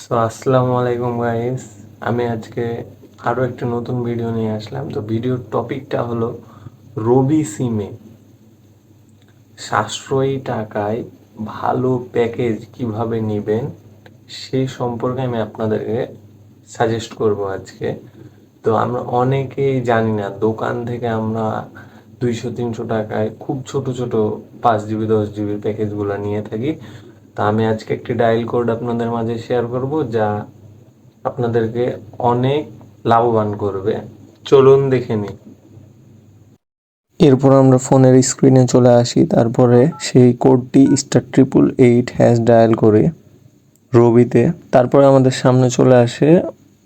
So আসসালামু আলাইকুম guys আমি আজকে আরও একটা নতুন ভিডিও নিয়ে আসলাম। তো ভিডিওর টপিকটা হলো রবি সিমে সাশ্রয়ী টাকায় ভালো প্যাকেজ কীভাবে নেবেন সেই সম্পর্কে আমি আপনাদেরকে সাজেস্ট করব আজকে। তো আমরা অনেকেই জানি না, দোকান থেকে আমরা দুইশো, তিনশো টাকায় খুব ছোট ছোট পাঁচ জিবি দশ জিবির প্যাকেজগুলো নিয়ে থাকি। তা আমি আজকে একটি ডায়াল কোড আপনাদের মাঝে শেয়ার করব যা আপনাদেরকে অনেক লাভবান করবে। চলুন দেখে নিই। এরপর আমরা ফোনের স্ক্রিনে চলে আসি। তারপরে সেই কোডটি star triple eight hash dial করে রবিতে। তারপরে আমাদের সামনে চলে আসে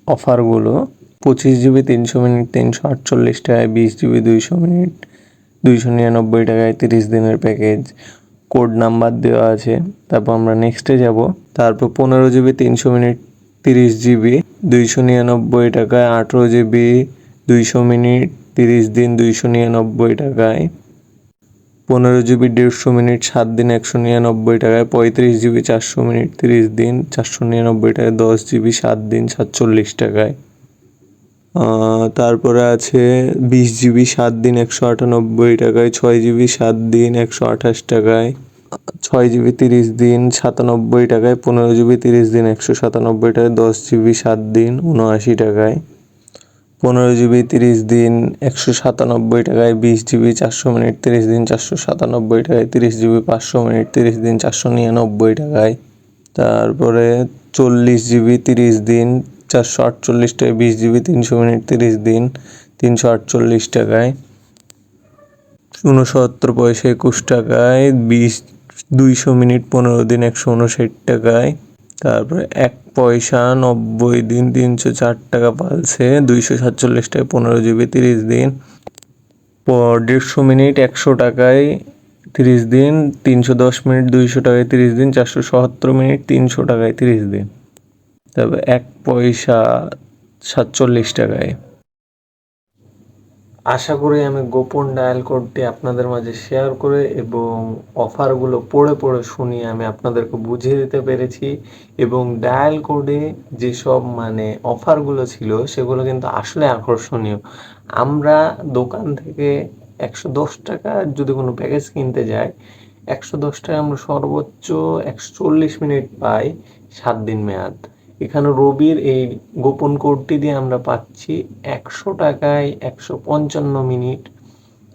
অফারগুলো। পঁচিশ জিবি তিনশো মিনিট, তিনশো আটচল্লিশ টাকায়, বিশ জিবি দুইশো মিনিট, দুইশো নিরানব্বই টাকায়, তিরিশ দিনের প্যাকেজ কোড নাম্বার দেওয়া আছে। তারপর আমরা নেক্সটে যাব। তারপর পনেরো জিবি তিনশো মিনিট, তিরিশ জিবি দুইশো নিরানব্বই টাকায়, আঠেরো জিবি দুইশো মিনিট, তিরিশ দিন, দুইশো নিরানব্বই টাকায়। পনেরো জিবি দেড়শো মিনিট, সাত দিন, একশো নিরানব্বই টাকায়, পঁয়ত্রিশ জিবি চারশো মিনিট, তিরিশ দিন, চারশো নিরানব্বই টাকায়, দশ জিবি সাত দিন, সাতচল্লিশ টাকায়। তারপরে আছে বিশ জিবি সাত দিন একশো আটানব্বই টাকায়, ছয় জিবি সাত দিন একশো আঠাশ টাকায়, ছয় জিবি তিরিশ দিন সাতানব্বই টাকায়, পনেরো জিবি তিরিশ দিন একশো সাতানব্বই টাকায়, দশ জিবি সাত দিন উনআশি টাকায়, পনেরো জিবি তিরিশ দিন একশো সাতানব্বই টাকায়, বিশ জিবি চারশো মিনিট তিরিশ দিন চারশো সাতানব্বই টাকায়, তিরিশ জিবি পাঁচশো মিনিট তিরিশ দিন চারশো নিরানব্বই টাকায়, তারপরে চল্লিশ জিবি তিরিশ দিন চারশো আটচল্লিশ টাকায় বিশ জিবি, তিনশো মিনিট তিরিশ দিন, তিনশো আটচল্লিশ টাকায়। উনসত্তর পয়সা একুশ টাকায়, বিশ, দুইশো মিনিট পনেরো দিন, একশো উনষাট টাকায়। তারপরে এক পয়সা নব্বই দিন, তিনশো চার টাকা পালছে, দুইশো সাতচল্লিশ টাকায় পনেরো জিবি, তিরিশ দিন। দেড়শো মিনিট, একশো টাকায়, তিরিশ দিন, তিনশো দশ মিনিট, দুইশো টাকায়, তিরিশ দিন, চারশো সত্তর মিনিট, তিনশো টাকায়, তিরিশ দিন। তারপর এক পয়সা সাতচল্লিশ টাকায়। আশা করি আমি গোপন ডায়াল কোডটি আপনাদের মাঝে শেয়ার করে এবং অফারগুলো পড়ে পড়ে শুনিয়ে আমি আপনাদেরকে বুঝিয়ে দিতে পেরেছি এবং ডায়াল কোডে যেসব মানে অফারগুলো ছিল সেগুলো কিন্তু আসলে আকর্ষণীয়। আমরা দোকান থেকে একশো দশ টাকা যদি কোনো প্যাকেজ কিনতে যাই, একশো দশ টাকা আমরা সর্বোচ্চ একশো চল্লিশ মিনিট পাই সাত দিন মেয়াদ। এখানে রবির এই গোপন কোডটি দিয়ে আমরা পাচ্ছি একশো টাকায় একশো পঞ্চান্ন মিনিট,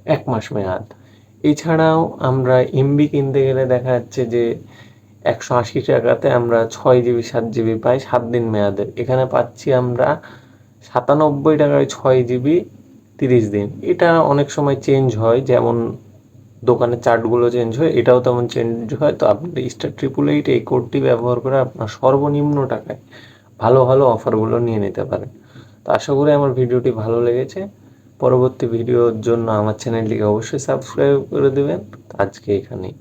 এক মাস মেয়াদ। এছাড়াও আমরা এমবি কিনতে গেলে দেখা যাচ্ছে যে একশো আশি টাকাতে আমরা ছয় জিবি সাত জিবি পাই সাত দিন মেয়াদের। এখানে পাচ্ছি আমরা সাতানব্বই টাকায় ছয় জিবি তিরিশ দিন। এটা অনেক সময় চেঞ্জ হয়, যেমন দোকানের চার্টগুলো চেঞ্জ হয়, এটাও তেমন চেঞ্জ হয়। তো আপনি স্টার ট্রিপল এইট এই কোডটি ব্যবহার করে আপনার সর্বনিম্ন টাকায় ভালো ভালো অফারগুলো নিয়ে নিতে পারেন। তো আশা করি আমার ভিডিওটি ভালো লেগেছে। পরবর্তী ভিডিওর জন্য আমার চ্যানেলটিকে অবশ্যই সাবস্ক্রাইব করে দেবেন। আজকে এখানেই।